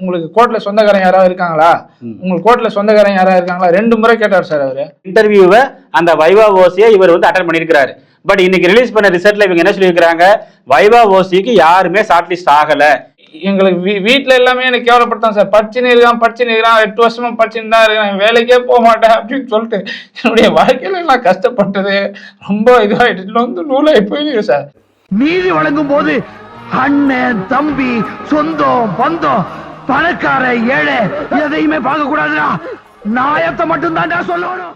உங்களுக்கு கோர்ட்ல சொந்தக்காரன் யாராவது இருக்காங்களா. உங்களுக்கு கோர்ட்ல சொந்தக்காரன் யாராவது இருக்காங்களா? ரெண்டு முறை கேட்டார் சார் அவரு. இன்டர்வியூவை அந்த வைவா ஓசியை இவர் வந்து அட்டன் பண்ணியிருக்கிறாரு. பட் இன்னைக்கு ரிலீஸ் பண்ண ரிசல்ட்ல இவங்க என்ன சொல்லியிருக்காங்க வைவா ஓசிக்கு யாருமே ஷார்ட் லிஸ்ட் ஆகல. எங்களுக்கு வீ- வீட்ல எல்லாமே எனக்கு கேவலப்படுத்தான் சார். படிச்சுன்னு இருக்கான் படிச்சுன்னு இருக்கான் எட்டு வருஷமா படிச்சுன்னு தான் இருக்கான் வேலைக்கே போக மாட்டேன் அப்படின்னு சொல்லிட்டு என்னுடைய வாழ்க்கையில நான் கஷ்டப்பட்டது. ரொம்ப இதுவாயிட்டு இதுல வந்து நூலாகி போயிருக்கு சார். நீதி வழங்கும் போது அண்ணன் தம்பி சொந்தம் பந்தம் பணக்கார ஏழை எதையுமே பார்க்க கூடாதுடா நாயத்தை மட்டும் தான்டா சொல்லணும்.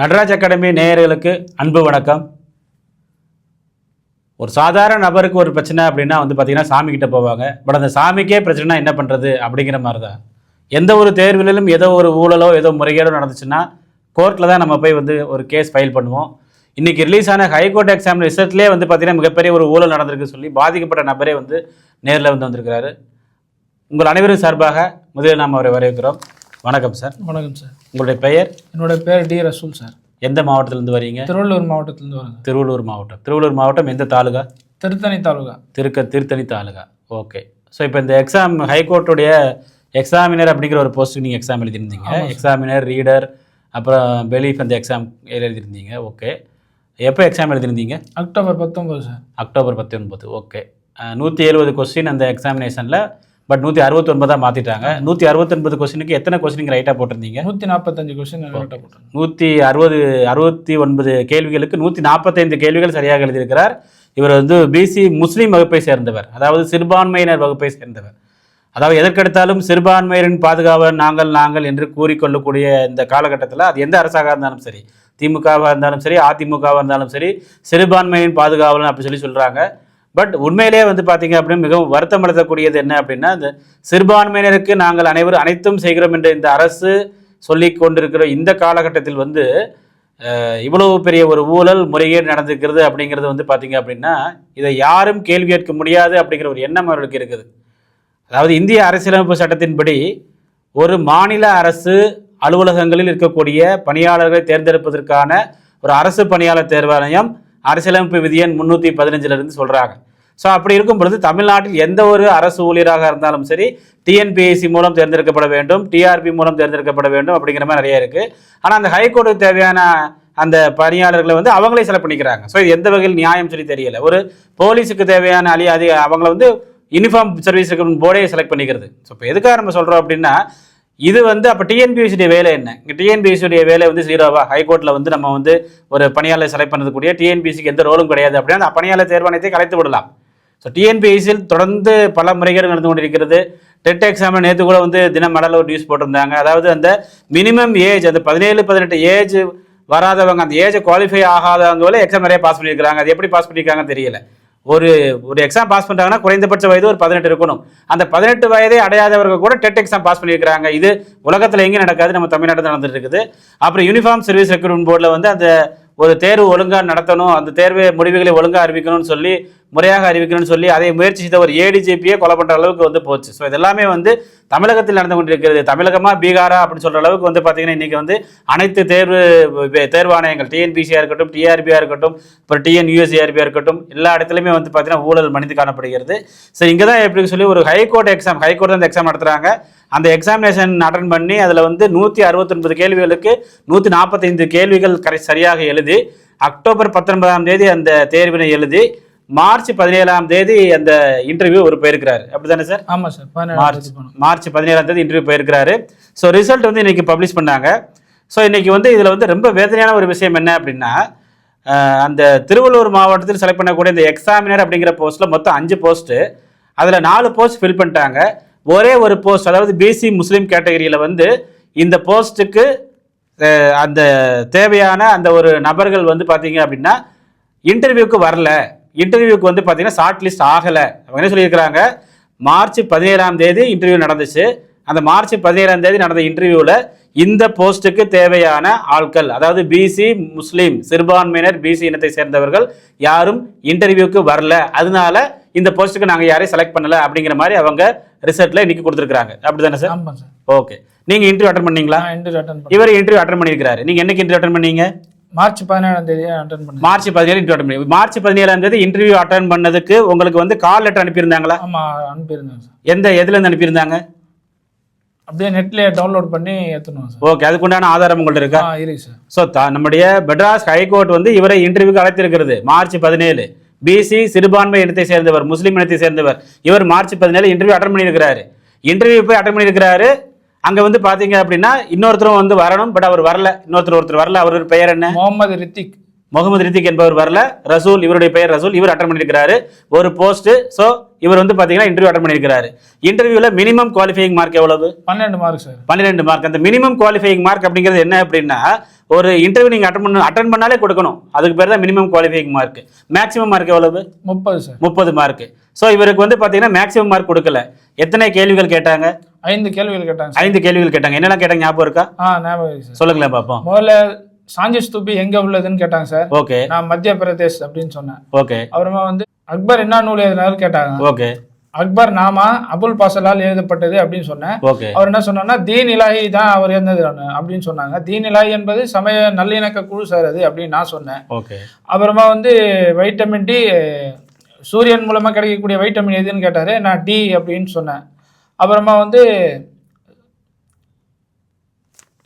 நடராஜ் அகாடமி நேயர்களுக்கு அன்பு வணக்கம். ஒரு சாதாரண நபருக்கு ஒரு பிரச்சனை அப்படின்னா வந்து பார்த்தீங்கன்னா சாமி கிட்ட போவாங்க. பட் அந்த சாமிக்கே பிரச்சனைனா என்ன பண்ணுறது அப்படிங்கிற மாதிரி தான் எந்த ஒரு தேர்விலும் ஏதோ ஒரு ஊழலோ ஏதோ முறைகேடோ நடந்துச்சுன்னா கோர்ட்டில் தான் நம்ம போய் வந்து ஒரு கேஸ் ஃபைல் பண்ணுவோம். இன்றைக்கி ரிலீஸ் ஆன ஹைகோர்ட் எக்ஸாம் ரிசல்ட்லேயே வந்து பார்த்தீங்கன்னா மிகப்பெரிய ஒரு ஊழல் நடந்திருக்கு சொல்லி பாதிக்கப்பட்ட நபரே வந்து நேரில் வந்து வந்திருக்கிறாரு. உங்கள் அனைவரும் சார்பாக முதலில் நாம் அவரை வரவேற்கிறோம். வணக்கம் சார். வணக்கம் சார். உங்களுடைய பெயர்? என்னோட பேர் டி ரசூல் சார். எந்த மாவட்டத்திலேருந்து வரீங்க? திருவள்ளூர் மாவட்டத்திலிருந்து வரேங்க திருவள்ளூர் மாவட்டம். திருவள்ளூர் மாவட்டம் எந்த தாலுகா? திருத்தணி தாலுகா. திருக்க திருத்தணி தாலுகா. ஓகே. ஸோ இப்போ இந்த எக்ஸாம் ஹைகோர்ட்டுடைய எக்ஸாமினர் அப்படிங்கிற ஒரு போஸ்ட்டுக்கு நீங்கள் எக்ஸாம் எழுதியிருந்தீங்க. எக்ஸாமினர் ரீடர் அப்புறம் பெலீஃப் அந்த எக்ஸாம் எழுதியிருந்தீங்க. ஓகே. எப்போ எக்ஸாம் எழுதியிருந்தீங்க? அக்டோபர் பத்தொன்பது சார். அக்டோபர் பத்தொன்பது. ஓகே. நூற்றி எழுபது கொஸ்டின் அந்த எக்ஸாமினேஷனில் பட் நூற்றி அறுபத்தொன்பதாக மாற்றிட்டாங்க நூற்றி அறுபத்தொன்பது கொஸ்டினுக்கு எத்தனை கொஸ்டின் ரைட்டாக போட்டிருந்தீங்க? நூத்தி நாற்பத்தஞ்சு கொஸ்டின் கரெக்டாக போட்டேன் நூற்றி அறுபது அறுபத்தி ஒன்பது கேள்விகளுக்கு நூற்றி நாற்பத்தைந்து கேள்விகள் சரியாக எழுதியிருக்கிறார். இவர் வந்து பிசி முஸ்லீம் வகுப்பை சேர்ந்தவர். அதாவது சிறுபான்மையினர் வகுப்பை சேர்ந்தவர். அதாவது எதற்கெடுத்தாலும் சிறுபான்மையினரின் பாதுகாவலர் நாங்கள் நாங்கள் என்று கூறிக்கொள்ளக்கூடிய இந்த காலகட்டத்தில் அது எந்த அரசாக இருந்தாலும் சரி திமுகவாக இருந்தாலும் சரி அதிமுகவாக இருந்தாலும் சரி சிறுபான்மையின் பாதுகாவலன் அப்படி சொல்லி சொல்கிறாங்க பட் உண்மையிலேயே வந்து பார்த்தீங்க அப்படின்னு மிகவும் வருத்தம் அளிக்கக்கூடியது என்ன அப்படின்னா இந்த சிறுபான்மையினருக்கு நாங்கள் அனைவரும் அனைத்தும் செய்கிறோம் என்ற இந்த அரசு சொல்லி கொண்டிருக்கிற இந்த காலகட்டத்தில் வந்து இவ்வளவு பெரிய ஒரு ஊழல் முறைகேடு நடந்திருக்கிறது அப்படிங்கிறது வந்து பார்த்தீங்க அப்படின்னா இதை யாரும் கேள்வி கேட்க முடியாது அப்படிங்கிற ஒரு எண்ணம் அவர்களுக்கு இருக்குது. அதாவது இந்திய அரசியலமைப்பு சட்டத்தின்படி ஒரு மாநில அரசு அலுவலகங்களில் இருக்கக்கூடிய பணியாளர்களை தேர்ந்தெடுப்பதற்கான ஒரு அரசு பணியாளர் தேர்வாணையம் அரசியலமைப்பு விதி எண் முந்நூற்றி பதினஞ்சிலிருந்து சொல்கிறாங்க ஸோ அப்படி இருக்கும் பொழுது தமிழ்நாட்டில் எந்த ஒரு அரசு ஊழியராக இருந்தாலும் சரி டிஎன்பிஎஸ்சி மூலம் தேர்ந்தெடுக்கப்பட வேண்டும் டிஆர்பி மூலம் தேர்ந்தெடுக்கப்பட வேண்டும் அப்படிங்கிற மாதிரி நிறைய இருக்குது ஆனால் அந்த ஹைகோர்ட்டுக்கு தேவையான அந்த பணியாளர்களை வந்து அவங்களே செலக்ட் பண்ணிக்கிறாங்க. ஸோ இது எந்த வகையில் நியாயம் சொல்லி தெரியல. ஒரு போலீஸுக்கு தேவையான அலி அதிக அவங்கள வந்து யூனிஃபார்ம் சர்வீஸுக்கு போர்டே செலக்ட் பண்ணிக்கிறது. ஸோ இப்போ எதுக்காக நம்ம சொல்கிறோம் அப்படின்னா இது வந்து அப்போ டிஎன்பிஎஸ்சியுடைய வேலை என்ன? இங்கே டிஎன்பிஎஸ்சியுடைய வேலை வந்து ஜீரோவா ஹைகோர்ட்டில் வந்து நம்ம வந்து ஒரு பணியாளர் செலக்ட் பண்ணக்கூடிய டிஎன்பிஎஸ்சிக்கு எந்த ரோலும் கிடையாது. அப்படின்னா அந்த பணியாளர் தேர்வாணையத்தை கலைத்து விடலாம். ஸோ டிஎன்பிஎஸ்சியில் தொடர்ந்து பல முறைகள் நடந்து கொண்டிருக்கிறது. டெட் எக்ஸாமில் நேற்று கூட வந்து தினம் மடல ஒரு நியூஸ் போட்டிருந்தாங்க. அதாவது அந்த மினிமம் ஏஜ் அந்த பதினேழு பதினெட்டு ஏஜ் வராதவங்க அந்த ஏஜை குவாலிஃபை ஆகாதவங்களே எக்ஸாம் நிறைய பாஸ் பண்ணியிருக்கிறாங்க. அது எப்படி பாஸ் பண்ணியிருக்காங்கன்னு தெரியல. ஒரு ஒரு எக்ஸாம் பாஸ் பண்ணுறாங்கன்னா குறைந்தபட்ச வயது ஒரு பதினெட்டு இருக்கணும். அந்த பதினெட்டு வயதை அடையாதவர்கள் கூட டெட் எக்ஸாம் பாஸ் பண்ணியிருக்கிறாங்க. இது உலகத்தில் எங்கேயும் நடக்காது. நம்ம தமிழ்நாட்டில் நடந்துட்டு இருக்குது அப்புறம் யூனிஃபார்ம் சர்வீஸ் ரெக்ரூட்மெண்ட் போர்டில் வந்து அந்த ஒரு தேர்வு ஒழுங்காக நடத்தணும். அந்த தேர்வு முடிவுகளை ஒழுங்காக அறிவிக்கணும்னு சொல்லி முறையாக அறிவிக்கணும்னு சொல்லி அதை முயற்சி செய்த ஒரு ஏடிஜிபியே கொலை பண்ணுற அளவுக்கு வந்து போச்சு. ஸோ இதெல்லாமே வந்து தமிழகத்தில் நடந்து கொண்டிருக்கிறது. தமிழகமா பீகாரா அப்படின்னு சொல்கிற அளவுக்கு வந்து பார்த்தீங்கன்னா இன்றைக்கி வந்து அனைத்து தேர்வு தேர்வாணையங்கள் டிஎன்பிசியாக இருக்கட்டும் டிஆர்பியாக இருக்கட்டும் அப்புறம் டிஎன்யூஎஸ்ஏஆர்பியாக இருக்கட்டும் எல்லா இடத்துலையுமே வந்து பார்த்தீங்கன்னா ஊழல் மனித காணப்படுகிறது. ஸோ இங்கே தான் எப்படி சொல்லி ஒரு ஹைகோர்ட் எக்ஸாம் ஹைகோர்ட் தான் இந்த எக்ஸாம் நடத்துகிறாங்க அந்த எக்ஸாமினேஷன் அட்டன் பண்ணி அதில் வந்து நூற்றி அறுபத்தொன்பது கேள்விகளுக்கு நூற்றி நாற்பத்தைந்து கேள்விகள் கரை சரியாக எழுதி அக்டோபர் பத்தொன்பதாம் தேதி அந்த தேர்வினை எழுதி மார்ச் பதினேழாம் தேதி அந்த இன்டர்வியூ ஒரு போயிருக்கிறாரு. அப்படிதானே சார்? ஆமா சார் மார்ச் மார்ச் பதினேழாம் தேதி இன்டர்வியூ போயிருக்கிறாரு. ஸோ ரிசல்ட் வந்து இன்னைக்கு பப்ளிஷ் பண்ணாங்க. ஸோ இன்னைக்கு வந்து இதில் வந்து ரொம்ப வேதனையான ஒரு விஷயம் என்ன அப்படின்னா அந்த திருவள்ளூர் மாவட்டத்தில் செலக்ட் பண்ணக்கூடிய இந்த எக்ஸாமினர் அப்படிங்கிற போஸ்ட்டில் மொத்தம் அஞ்சு போஸ்ட்டு அதில் நாலு போஸ்ட் ஃபில் பண்ணிட்டாங்க. ஒரே ஒரு போஸ்ட் அதாவது பிசி முஸ்லீம் கேட்டகரியில் வந்து இந்த போஸ்ட்டுக்கு அந்த தேவையான அந்த ஒரு நபர்கள் வந்து பார்த்தீங்க அப்படின்னா இன்டர்வியூக்கு வரல. இன்டர்வியூக்கு வந்து பார்த்தீங்கன்னா ஷார்ட் லிஸ்ட் ஆகலை. அவங்க என்ன சொல்லியிருக்கிறாங்க? மார்ச் பதினேழாம் தேதி இன்டர்வியூ நடந்துச்சு. அந்த மார்ச் பதினேழாம் தேதி நடந்த இன்டர்வியூவில் இந்த போஸ்ட்டுக்கு தேவையான ஆட்கள் அதாவது பிசி முஸ்லீம் சிறுபான்மையினர் பிசி இனத்தை சேர்ந்தவர்கள் யாரும் இன்டர்வியூக்கு வரல. அதனால இந்த போஸ்ட்டுக்கு நாங்கள் யாரையும் செலக்ட் பண்ணல அப்படிங்கிற மாதிரி அவங்க ரிசல்ட்ல இன்னைக்கு கொடுத்துருக்காங்க அப்படிதானே சார்? ஆமா சார். ஓகே நீங்க இன்டர்வியூ அட்டன் பண்ணீங்களா? இன்டர்வியூ அட்டன் இவர் இன்டர்வியூ அட்டன் பண்ணியிருக்காரு நீங்க என்னைக்கு இன்டர்வியூ அட்டன் பண்ணீங்க? மார்ச் பதினேழாம் தேதி அட்டன் பண்ணேன் மார்ச் பதினேழு இன்டர்வியூ அட்டன் பண்ணி மார்ச் பதினேழாம் தேதி இன்டர்வியூ அட்டன் பண்ணதுக்கு உங்களுக்கு வந்து கால் லெட்டர் அனுப்பியிருந்தாங்களா? ஆமா அனுப்பியிருந்தேன் சார். எந்த எதுல இருந்து அனுப்பியிருந்தாங்க? அப்படியே நெட்லயே டவுன்லோட் பண்ணி ஏற்றணும் சார். ஓகே அதுக்குண்டான ஆதாரம் உங்கள்ட்ட இருக்கா? இருக்கு சார். ஸோ நம்முடைய மெட்ராஸ் ஹைகோர்ட் வந்து இவரை இன்டர்வியூக்கு அழைத்திருக்கிறது. மார்ச் பதினேழு. பிசி சிறுபான்மை இனத்தை சேர்ந்தவர் முஸ்லீம் இனத்தை சேர்ந்தவர். இவர் மார்ச் பதினேழு இன்டர்வியூ அட்டன் பண்ணியிருக்கிறாரு. இன்டர்வியூ போய் அட்டன் பண்ணியிருக்கிறாரு. அங்க வந்து பாத்தீங்க அப்படின்னா இன்னொருத்தரும் வந்து வரணும் பட் அவர் வரல. இன்னொருத்தர் ஒருத்தர் வரல. அவர் பெயர் என்ன? முகமது ரித்திக். முகமது ரித்திக் என்பவர் வரல. ரசூல் இவருடைய பெயர் ரசூல். இவர் அட்டன் பண்ணியிருக்கிறாரு. ஒரு போஸ்ட் ஸோ இவர் வந்து பாத்தீங்கன்னா இன்டர்வியூ அட்டன் பண்ணியிருக்கிறாரு. இன்டர்வியூல மினிமம் குவாலிஃபைங் மார்க் எவ்வளவு? பன்னெண்டு மார்க் சார் பன்னிரெண்டு மார்க் அந்த மினிமம் குவாலிஃபைங் மார்க் அப்படிங்கிறது என்ன அப்படின்னா ஒரு இன்டர்வியூ நீங்க அட்டன் பண்ண அட்டன் பண்ணாலே கொடுக்கணும். அதுக்கு பேர் தான் minimum qualifying mark maximum mark எவ்வளவு? முப்பது சார் முப்பது மார்க் ஸோ இவருக்கு வந்து பாத்தீங்கன்னா மேக்ஸிமம் மார்க் கொடுக்கல. எத்தனை கேள்விகள் கேட்டாங்க? ஐந்து கேள்விகள் கேட்டாங்க ஐந்து கேள்விகள் கேட்டாங்க. என்னெல்லாம் கேட்டாங்க? ஞாபகம் இருக்கா? ஆ ஞாபகம் சொல்லுங்களேன் பார்ப்போம் முதல்ல சாஞ்சி ஸ்தூபி எங்க உள்ளதுன்னு கேட்டாங்க சார் ஓகே நான் மத்திய பிரதேஷ் அப்படின்னு சொன்னேன். ஓகே அப்புறமா வந்து அக்பர் என்ன நூல் எழுதினாரு கேட்டாங்க. ஓகே அக்பர் நாமா அபுல் பாசலால் எழுதப்பட்டது அப்படின்னு சொன்னேன். அவர் என்ன சொன்னார்னா தீன் இலாஹி தான் அவர் இருந்தது அப்படின்னு சொன்னாங்க. தீன் இலாஹி என்பது சமய நல்லிணக்க குழு சார் அது அப்படின்னு நான் சொன்னேன். அப்புறமா வந்து வைட்டமின் டி சூரியன் மூலமா கிடைக்கக்கூடிய வைட்டமின் எதுன்னு கேட்டாரு. நான் டி அப்படின்னு சொன்னேன். அப்புறமா வந்து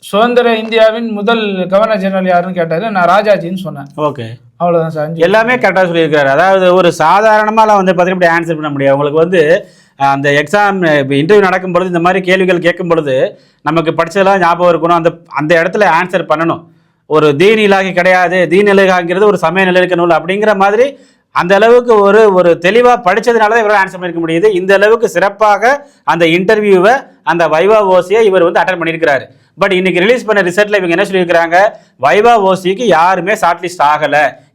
சுதந்திர இந்தியாவின் முதல் கவர்னர் ஜெனரல் யாருன்னு கேட்டாரு. நான் ராஜாஜின்னு சொன்னேன். ஓகே. அவ்வளவுதான் சார். எல்லாமே கரெக்டாக சொல்லியிருக்காரு. அதாவது ஒரு சாதாரணமாலாம் வந்து பார்த்தீங்கன்னா இப்படி ஆன்சர் பண்ண முடியாது. உங்களுக்கு வந்து அந்த எக்ஸாம் இன்டர்வியூ நடக்கும் பொழுது இந்த மாதிரி கேள்விகள் கேட்கும் பொழுது நமக்கு படிச்சதெல்லாம் ஞாபகம் இருக்கணும். அந்த அந்த இடத்துல ஆன்சர் பண்ணணும். ஒரு தீன் இலாகி கிடையாது. தீன் இலாகாங்கிறது ஒரு சமய நிலைக்க நூல் அப்படிங்கிற மாதிரி அந்த அளவுக்கு ஒரு ஒரு தெளிவாக படித்ததுனால தான் இவரால் ஆன்சர் பண்ணிருக்க முடியுது. இந்த அளவுக்கு சிறப்பாக அந்த இன்டர்வியூவை அந்த வைவா ஓசியை இவர் வந்து அட்டன் பண்ணியிருக்கிறாரு. பட் இன்னைக்கு ரிலீஸ் பண்ண ரிசல்ட்டில் இவங்க என்ன சொல்லியிருக்கிறாங்க? வைவா ஓசிக்கு யாருமே ஷார்ட் லிஸ்ட்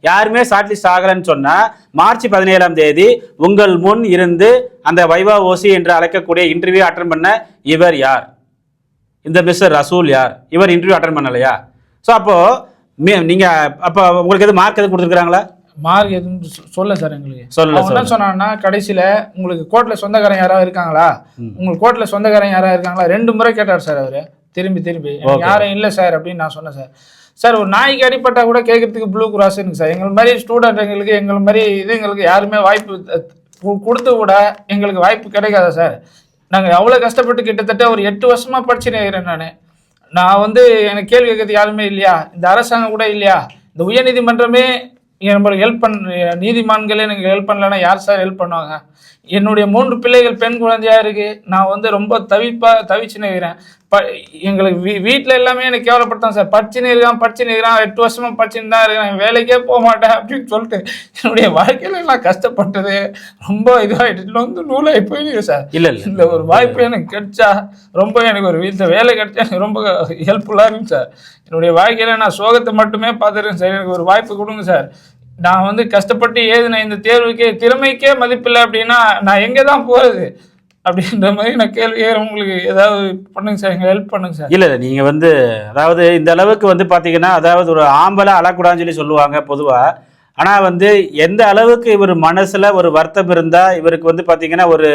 யாருமே ஷார்ட் லிஸ்ட் ஆகலைன்னு சொன்னால் மார்ச் பதினேழாம் தேதி உங்கள் முன் இருந்து அந்த வைவா ஓசி என்று அழைக்கக்கூடிய இன்டர்வியூ அட்டன் பண்ண இவர் யார்? இந்த மிஸ்டர் ரசூல் யார்? இவர் இன்டர்வியூ அட்டன் பண்ணலையா? ஸோ அப்போது நீங்கள் அப்போ உங்களுக்கு எது மார்க் எதுவும் கொடுத்துருக்குறாங்களா? மார்க் எதுவும் சொல்ல சார் எங்களுக்கு. அவங்க என்ன சொன்னாங்கன்னா கடைசியில உங்களுக்கு கோர்ட்ல சொந்தக்காரன் யாராவது இருக்காங்களா? உங்களுக்கு கோர்ட்ல சொந்தக்காரன் யாராவது இருக்காங்களா? ரெண்டு முறை கேட்டார் சார் அவரு. திரும்பி திரும்பி. யாரும் இல்லை சார் அப்படின்னு நான் சொன்னேன் சார். சார் ஒரு நாய்க்கு அடிப்பட்டா கூட கேட்கறதுக்கு ப்ளூ கிராஸ் இருக்கு சார். எங்கள் மாதிரி ஸ்டூடெண்ட் எங்களுக்கு எங்கள் மாதிரி இது எங்களுக்கு யாருமே வாய்ப்பு கொடுத்து கூட எங்களுக்கு வாய்ப்பு கிடைக்காதா சார்? நாங்கள் எவ்வளோ கஷ்டப்பட்டு கிட்டத்தட்ட ஒரு எட்டு வருஷமா படிச்சுன்னு இருக்கிறேன் நான். நான் வந்து எனக்கு கேள்வி கேட்கறதுக்கு யாருமே இல்லையா? இந்த அரசாங்கம் கூட இல்லையா? இந்த உயர்நீதிமன்றமே நீங்கள் நம்மளுக்கு ஹெல்ப் பண்ண நீதிமான்களே எனக்கு ஹெல்ப் பண்ணலன்னா யார் சார் ஹெல்ப் பண்ணுவாங்க? என்னுடைய மூன்று பிள்ளைகள் பெண் குழந்தையாக இருக்குது நான் வந்து ரொம்ப தவிப்பாக தவிச்சுன்னு இருக்கிறேன். ப எங்களுக்கு வீ வீட்டில் எல்லாமே எனக்கு கேவலப்படுத்தான் சார். படிச்சுன்னு இருக்கான் படிச்சுன்னு இருக்கிறான் எட்டு வருஷமா படிச்சுன்னு தான் இருக்கிறேன். வேலைக்கே போக மாட்டேன் அப்படின்னு சொல்லிட்டு என்னுடைய வாழ்க்கையில நான் கஷ்டப்பட்டது ரொம்ப இதுவாகிட்டு இதுல வந்து நூலாகி போயிருக்கு சார். இல்ல இல்ல. இந்த ஒரு வாய்ப்பு எனக்கு கிடைச்சா ரொம்ப எனக்கு ஒரு வீட்டில் வேலை கிடைச்சா எனக்கு ரொம்ப ஹெல்ப்ஃபுல்லாக இருக்கும் சார். என்னுடைய வாழ்க்கையில் நான் சோகத்தை மட்டுமே பார்த்துருக்கேன் சார். எனக்கு ஒரு வாய்ப்பு கொடுங்க சார். நான் வந்து கஷ்டப்பட்டு ஏதின இந்த தேர்வுக்கே திறமைக்கே மதிப்பில்லை அப்படின்னா நான் எங்கே தான் போகிறது அப்படின்ற மாதிரி நான் கேள்வி உங்களுக்கு ஏதாவது பண்ணுங்க சார் எங்களை ஹெல்ப் பண்ணுங்க சார். இல்லை இல்லை நீங்கள் வந்து அதாவது இந்த அளவுக்கு வந்து பார்த்தீங்கன்னா அதாவது ஒரு ஆம்பளை அழக்கூடாதுன்னு சொல்லி சொல்லுவாங்க பொதுவாக ஆனால் வந்து எந்த அளவுக்கு இவர் மனசில் ஒரு வருத்தம் இருந்தால் இவருக்கு வந்து பார்த்தீங்கன்னா ஒரு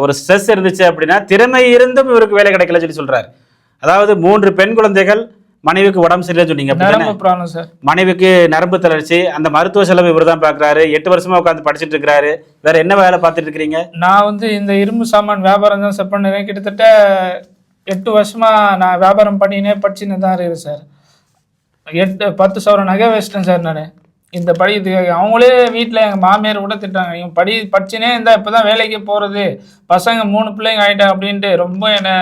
ஒரு ஸ்ட்ரெஸ் இருந்துச்சு அப்படின்னா திறமை இருந்தும் இவருக்கு வேலை கிடைக்கல சொல்லி சொல்கிறார் அதாவது மூன்று பெண் குழந்தைகள் மனைவிக்கு உடம்பு சரியில்லைன்னு சொன்னீங்க மனைவிக்கு நரம்பு தளர்ச்சி அந்த மருத்துவ செலவு இவர் தான் பாக்குறாரு எட்டு வருஷமா உட்காந்து படிச்சிட்டு இருக்கிறாரு. வேற என்ன வேலை பார்த்துட்டு இருக்கிறீங்க? நான் வந்து இந்த இரும்பு சாமான் வியாபாரம் தான் சார் பண்ணுறேன். கிட்டத்தட்ட எட்டு வருஷமா நான் வியாபாரம் பண்ணினே படிச்சுன்னு தான் இருக்குது சார். எட்டு பத்து சவரம் நகை வச்சிட்டேன் சார் நான். இந்த படி இது அவங்களே வீட்டில் எங்கள் மாமியார் கூட திட்டாங்க இவன் படி படிச்சுனே இருந்தா இப்போ தான் வேலைக்கு போகிறது பசங்க மூணு பிள்ளைங்க ஆகிட்டேன் அப்படின்ட்டு ரொம்ப என்னை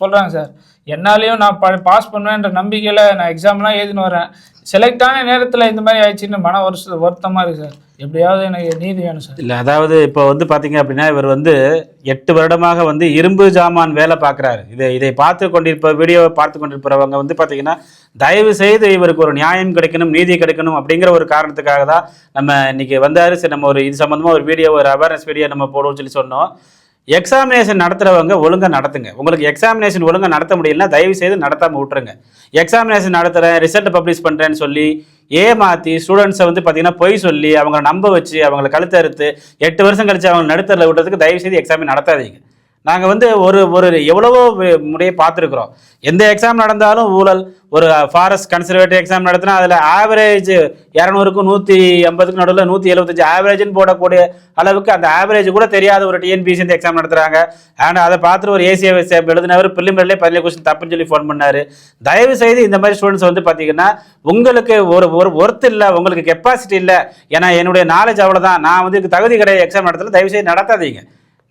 சொல்கிறாங்க சார். என்னாலையும் நான் ப பாஸ் பண்ணுவேன்ற நம்பிக்கையில் நான் எக்ஸாம்லாம் எழுதினு வரேன். செலக்டான ஆன நேரத்தில் இந்த மாதிரி ஆயிடுச்சுன்னு மன வருஷ வருத்தமாக இருக்குது சார். எப்படியாவது எனக்கு நீதி வேணும் சார். இல்லை அதாவது இப்போ வந்து பார்த்தீங்க அப்படின்னா இவர் வந்து எட்டு வருடமாக வந்து இரும்பு ஜாமான் வேலை பார்க்குறாரு இதை இதை பார்த்து கொண்டிருப்ப வீடியோவை பார்த்து கொண்டிருப்பவங்க வந்து பார்த்தீங்கன்னா தயவு செய்து இவருக்கு ஒரு நியாயம் கிடைக்கணும் நீதி கிடைக்கணும் அப்படிங்கிற ஒரு காரணத்துக்காக தான் நம்ம இன்னைக்கு வந்தாரு. சரி நம்ம ஒரு இது சம்மந்தமாக ஒரு வீடியோ ஒரு அவேர்னஸ் வீடியோ நம்ம போடுவோம்னு சொல்லி சொன்னோம். எக்ஸாமினேஷன் நடத்துகிறவங்க ஒழுங்காக நடத்துங்க. உங்களுக்கு எக்ஸாமினேஷன் ஒழுங்காக நடத்த முடியலன்னா தயவு செய்து நடத்தாம விட்டுருங்க. எக்ஸாமினேஷன் நடத்துகிறேன் ரிசல்ட் பப்ளிஷ் பண்ணுறேன்னு சொல்லி ஏமாற்றி ஸ்டூடெண்ட்ஸை வந்து பார்த்தீங்கன்னா பொய் சொல்லி அவங்கள நம்ப வச்சு அவங்கள கழுத்தறுத்து எட்டு வருஷம் கழிச்சு அவங்க நடுத்தரில் விடுறதுக்கு தயவு செய்து எக்ஸாமின் நடத்தாதீங்க. நாங்கள் வந்து ஒரு ஒரு எவ்வளவோ முறையை பார்த்துருக்குறோம். எந்த எக்ஸாம் நடந்தாலும் ஊழல் ஒரு ஃபாரஸ்ட் கன்சர்வேட்டிவ் எக்ஸாம் நடத்தினா அதில் ஆவரேஜ் இரநூறுக்கும் நூற்றி ஐம்பதுக்கு நடுவில் நூற்றி எழுபத்தஞ்சு ஆவரேஜ்னு போடக்கூடிய அளவுக்கு அந்த ஆவரேஜ் கூட தெரியாத ஒரு டிஎன்பிசி இந்த எக்ஸாம் நடத்துகிறாங்க அண்ட் அதை பார்த்துட்டு ஒரு ஏசிஏ எழுதினவர் பிள்ளைமரிலே பதினேழு கொஸ்டின் தப்புன்னு சொல்லி ஃபோன் பண்ணார். தயவு செய்து இந்த மாதிரி ஸ்டூடெண்ட்ஸ் வந்து பார்த்தீங்கன்னா உங்களுக்கு ஒரு ஒரு ஒர்த் இல்லை உங்களுக்கு கெப்பாசிட்டி இல்லை ஏன்னா என்னுடைய நாலேஜ் அவ்வளோதான் நான் வந்து இதுக்கு தகுதி கிடையாது எக்ஸாம் நடத்தல தயவு செய்து நடத்தாதீங்க.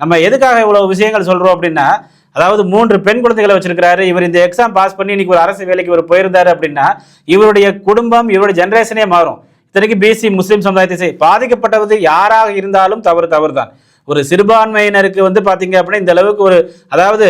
நம்ம எதுக்காக இவ்வளவு விஷயங்கள் சொல்றோம் அப்படின்னா அதாவது மூன்று பெண் குழந்தைகளை வச்சிருக்கிறாரு இவர் இந்த எக்ஸாம் பாஸ் பண்ணி இன்னைக்கு ஒரு அரசு வேலைக்கு இவர் போயிருந்தாரு அப்படின்னா இவருடைய குடும்பம் இவருடைய ஜென்ரேஷனே மாறும். இத்தனைக்கு பிசி முஸ்லீம் சமுதாயத்தை செய் பாதிக்கப்பட்டது யாராக இருந்தாலும் தவறு தவறு தான் ஒரு சிறுபான்மையினருக்கு வந்து பாத்தீங்க அப்படின்னா இந்த அளவுக்கு ஒரு அதாவது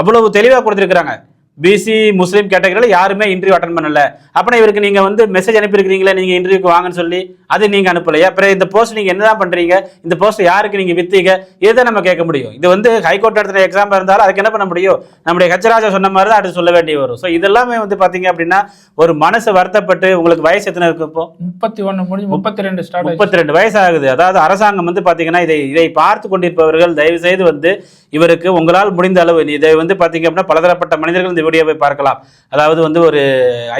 அவ்வளவு தெளிவாக கொடுத்துருக்குறாங்க. பிசி முஸ்லீம் கேட்டகரியில் யாருமே இன்டர்வியூ அட்டன் பண்ணல. அப்படின்னா இவருக்கு நீங்க வந்து மெசேஜ் அனுப்பியிருக்கிறீங்களா நீங்க இன்டர்வியூக்கு வாங்கன்னு சொல்லி அது நீங்க அனுப்பலையா? அப்புறம் இந்த போஸ்ட் நீங்க என்னதான் பண்றீங்க? இந்த போஸ்ட் யாருக்கு நீங்க வித்தீங்க? இதுதான் நம்ம கேட்க முடியும்? இது வந்து ஹைகோர்ட் நடத்தின எக்ஸாம் இருந்தாலும் அதுக்கு என்ன பண்ண முடியும்? நம்முடைய ஹெச்ராஜா சொன்ன மாதிரி தான் அடுத்து சொல்ல வேண்டி வரும். ஸோ இதெல்லாமே வந்து பாத்தீங்க அப்படின்னா ஒரு மனசு வருத்தப்பட்டு உங்களுக்கு வயசு எத்தனை இருக்கு இப்போ? முப்பத்தி ஒண்ணு முடிஞ்சு முப்பத்தி ரெண்டு ஸ்டார்ட் முப்பத்தி ரெண்டு வயசு ஆகுது அதாவது அரசாங்கம் வந்து பாத்தீங்கன்னா இதை இதை பார்த்து கொண்டிருப்பவர்கள் தயவு செய்து வந்து இவருக்கு உங்களால் முடிந்த அளவு இதை வந்து பாத்தீங்க அப்படின்னா பலதரப்பட்ட மனிதர்கள் இந்த வீடியோவை பார்க்கலாம். அதாவது வந்து ஒரு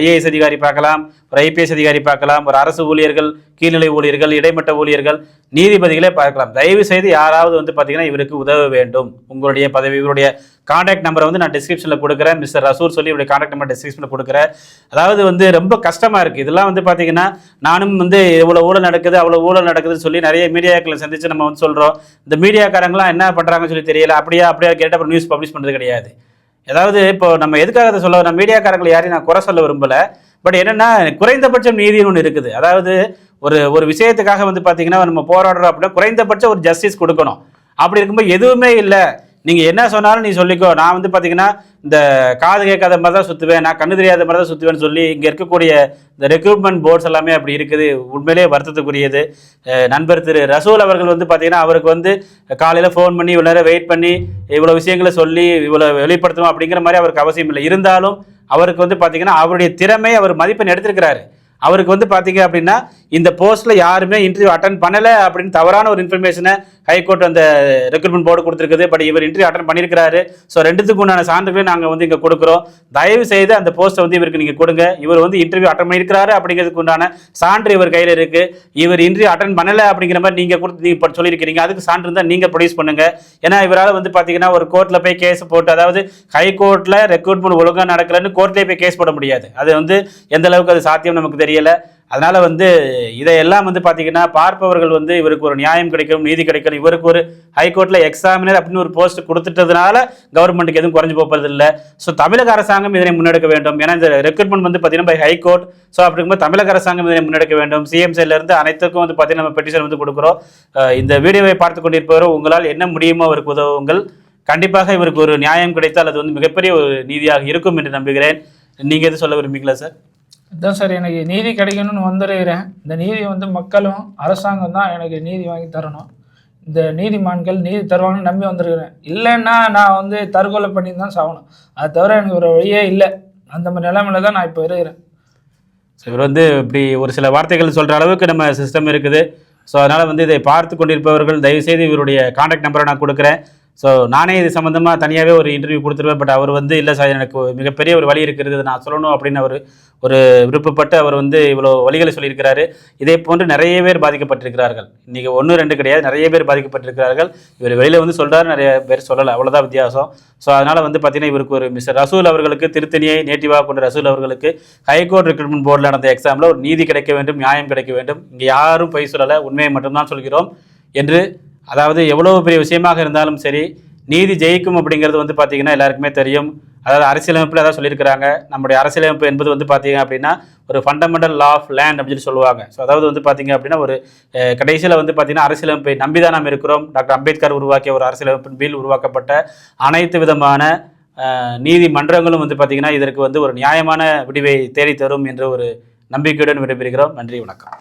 ஐஏஎஸ் அதிகாரி பார்க்கலாம் ஒரு ஐபிஎஸ் அதிகாரி பார்க்கலாம் ஒரு அரசு ஊழியர்கள் கீழ்நிலை ஊழியர்கள் இடைமட்ட ஊழியர்கள் நீதிபதிகளே பார்க்கலாம். தயவு செய்து யாராவது வந்து பார்த்தீங்கன்னா இவருக்கு உதவ வேண்டும். உங்களுடைய பதவி இவருடைய காண்டாக்ட் நம்பரை வந்து நான் டிஸ்கிரிப்ஷனில் கொடுக்குறேன். மிஸ்டர் ரசூர் சொல்லி இவருடைய காண்டாக்ட் நம்பர் டிஸ்கிரிப்ஷனில் கொடுக்குறேன். அதாவது வந்து ரொம்ப கஷ்டமாக இருக்குது இதெல்லாம் வந்து பார்த்தீங்கன்னா நானும் வந்து இவ்வளோ ஊழல் நடக்குது அவ்வளோ ஊழல் நடக்குதுன்னு சொல்லி நிறைய மீடியாக்களை சந்திச்சு நம்ம வந்து சொல்கிறோம் இந்த மீடியாக்காரங்களாம் என்ன பண்ணுறாங்கன்னு சொல்லி தெரியல. அப்படியா அப்படியா கேட்டால் அப்புறம் நியூஸ் பப்ளிஷ் பண்ணுறது கிடையாது. அதாவது இப்போ நம்ம எதுக்காக அதை சொல்ல நான் மீடியாக்காரங்களை யாரையும் நான் குறை சொல்ல விரும்பலை. பட் என்னென்னா குறைந்தபட்சம் நீதின்னு ஒன்று இருக்குது. அதாவது ஒரு ஒரு விஷயத்துக்காக வந்து பார்த்தீங்கன்னா நம்ம போராடுறோம் அப்படின்னா குறைந்தபட்சம் ஒரு ஜஸ்டிஸ் கொடுக்கணும். அப்படி இருக்கும்போது எதுவுமே இல்லை. நீங்கள் என்ன சொன்னாலும் நீ சொல்லிக்கோ. நான் வந்து பார்த்தீங்கன்னா இந்த காது கேட்காத மாதிரி தான் சுற்றுவேன் நான் கண்ணு தெரியாத மாதிரி தான் சுற்றுவேன்னு சொல்லி இங்கே இருக்கக்கூடிய இந்த ரெக்ரூட்மெண்ட் போர்ட்ஸ் எல்லாமே அப்படி இருக்குது. உண்மையிலேயே வருத்தத்துக்குரியது. நண்பர் திரு ரசூல் அவர்கள் வந்து பார்த்தீங்கன்னா அவருக்கு வந்து காலையில் ஃபோன் பண்ணி இவ்வளோ நேரம் வெயிட் பண்ணி இவ்வளோ விஷயங்களை சொல்லி இவ்வளோ வெளிப்படுத்தணும் அப்படிங்கிற மாதிரி அவருக்கு அவசியம் இல்லை. இருந்தாலும் அவருக்கு வந்து பார்த்தீங்கன்னா அவருடைய திறமை அவர் மதிப்பெண் எடுத்திருக்கிறாரு. அவருக்கு வந்து பார்த்தீங்க அப்படின்னா இந்த போஸ்ட்ல யாருமே இன்டர்வியூ அட்டன் பண்ணலை அப்படின்னு தவறான ஒரு இன்ஃபர்மேஷனை ஹைகோர்ட் அந்த ரெக்ரூட்மெண்ட் போர்டு கொடுத்துருக்குது. பட் இவர் இன்டர்வியூ அட்டன் பண்ணியிருக்கிறாரு. ஸோ ரெண்டுத்துக்கு உண்டான சான்றுகளை நாங்கள் வந்து இங்கே கொடுக்குறோம். தயவு செய்து அந்த போஸ்ட்டை வந்து இவருக்கு நீங்கள் கொடுங்க. இவர் வந்து இன்டர்வியூ அட்டன் பண்ணியிருக்கிறாரு அப்படிங்கிறதுக்கு உண்டான சான்று இவர் கையில் இருக்கு. இவர் இன்டர்வியூ அட்டன் பண்ணலை அப்படிங்கிற மாதிரி நீங்கள் கொடுத்து நீங்கள் இப்போ சொல்லியிருக்கிறீங்க. அதுக்கு சான்று இருந்தால் நீங்கள் ப்ரொடியூஸ் பண்ணுங்க. ஏன்னா இவரால் வந்து பார்த்தீங்கன்னா ஒரு கோர்ட்டில் போய் கேஸ் போட்டு அதாவது ஹைகோர்ட்டில் ரெக்ரூட்மெண்ட் ஒழுங்காக நடக்கலன்னு கோர்ட்லேயே போய் கேஸ் போட முடியாது. அது வந்து எந்த அளவுக்கு அது சாத்தியம் நமக்கு தெரியும் தெரியலை. அதனால வந்து இதையெல்லாம் வந்து பார்த்தீங்கன்னா பார்ப்பவர்கள் வந்து இவருக்கு ஒரு நியாயம் கிடைக்கும் நீதி கிடைக்கும். இவருக்கு ஒரு ஹைகோர்ட்ல எக்ஸாமினர் அப்படின்னு ஒரு போஸ்ட் கொடுத்துட்டதுனால கவர்மெண்ட்டுக்கு எதுவும் குறைஞ்சு போகிறது இல்லை. ஸோ தமிழக அரசாங்கம் இதனை முன்னெடுக்க வேண்டும். ஏன்னா இந்த ரெக்ரூட்மெண்ட் வந்து பார்த்தீங்கன்னா பை ஹைகோர்ட் ஸோ அப்படி தமிழக அரசாங்கம் இதனை முன்னெடுக்க வேண்டும். சிஎம் இருந்து அனைத்துக்கும் வந்து பார்த்தீங்கன்னா நம்ம பெட்டிஷன் வந்து கொடுக்குறோம். இந்த வீடியோவை பார்த்து கொண்டிருப்பவரும் உங்களால் என்ன முடியுமோ அவருக்கு உதவுங்கள். கண்டிப்பாக இவருக்கு ஒரு நியாயம் கிடைத்தால் அது வந்து மிகப்பெரிய ஒரு நீதியாக இருக்கும் என்று நம்புகிறேன். நீங்க எது சொல்ல விரும்புகிறீங்களா சார் அதான் சார் எனக்கு நீதி கிடைக்கணும்னு வந்துருக்கிறேன். இந்த நீதி வந்து மக்களும் அரசாங்கம் தான் எனக்கு நீதி வாங்கி தரணும். இந்த நீதிமான்கள் நீதி தருவாங்கன்னு நம்பி வந்திருக்கிறேன். இல்லைன்னா நான் வந்து தற்கொலை பண்ணி தான் சாகணும். அது தவிர எனக்கு ஒரு வழியே இல்லை. அந்த மாதிரி நிலைமையில தான் நான் இப்போ இருக்கிறேன். இவர் வந்து இப்படி ஒரு சில வார்த்தைகள் சொல்கிற அளவுக்கு நம்ம சிஸ்டம் இருக்குது. ஸோ அதனால் வந்து இதை பார்த்து கொண்டிருப்பவர்கள் தயவுசெய்து இவருடைய காண்டாக்ட் நம்பரை நான் கொடுக்குறேன். ஸோ நானே இது சம்மந்தமாக தனியாகவே ஒரு இன்டர்வியூ கொடுத்துருவேன் பட் அவர் வந்து இல்லை சார் எனக்கு மிகப்பெரிய ஒரு வழி இருக்கிறது நான் சொல்லணும் அப்படின்னு அவர் ஒரு விருப்பப்பட்டு அவர் வந்து இவ்வளோ வழிகளை சொல்லியிருக்கிறாரு. இதே போன்று நிறைய பேர் பாதிக்கப்பட்டிருக்கிறார்கள். இன்றைக்கி ஒன்று ரெண்டு கிடையாது நிறைய பேர் பாதிக்கப்பட்டிருக்கிறார்கள். இவர் வெளியில் வந்து சொல்கிறாரு நிறைய பேர் சொல்லலை. அவ்வளோதான் வித்தியாசம். ஸோ அதனால் வந்து பார்த்தீங்கன்னா இவருக்கு ஒரு மிஸ்டர் ரசூல் அவர்களுக்கு திருத்தணியை நேட்டிவாக கொண்ட ரசூல் அவர்களுக்கு ஹைகோர்ட் ரெக்ரூட்மெண்ட் போர்டில் நடந்த எக்ஸாமில் ஒரு நீதி கிடைக்க வேண்டும் நியாயம் கிடைக்க வேண்டும். இங்கே யாரும் பொய் சொல்லலை உண்மையை மட்டும்தான் சொல்கிறோம் என்று அதாவது எவ்வளவு பெரிய விஷயமாக இருந்தாலும் சரி நீதி ஜெயிக்கும் அப்படிங்கிறது வந்து பார்த்தீங்கன்னா எல்லாருக்குமே தெரியும். அதாவது அரசியலமைப்பில் அதான் சொல்லியிருக்கிறாங்க. நம்முடைய அரசியலமைப்பு என்பது வந்து பார்த்தீங்க அப்படின்னா ஒரு ஃபண்டமெண்டல் லா ஆஃப் லேண்ட் அப்படின்னு சொல்லுவாங்க. ஸோ அதாவது வந்து பார்த்திங்க அப்படின்னா ஒரு கடைசியில் வந்து பார்த்திங்கன்னா அரசியலமைப்பை நம்பி தான் நாம் இருக்கிறோம். டாக்டர் அம்பேத்கர் உருவாக்கிய ஒரு அரசியலமைப்பின் பீல் உருவாக்கப்பட்ட அனைத்து விதமான நீதி நீதிமன்றங்களும் வந்து பார்த்தீங்கன்னா இதற்கு வந்து ஒரு நியாயமான விடிவை தேடி தரும் என்ற ஒரு நம்பிக்கையுடன் விடைபெறுகிறோம். நன்றி வணக்கம்.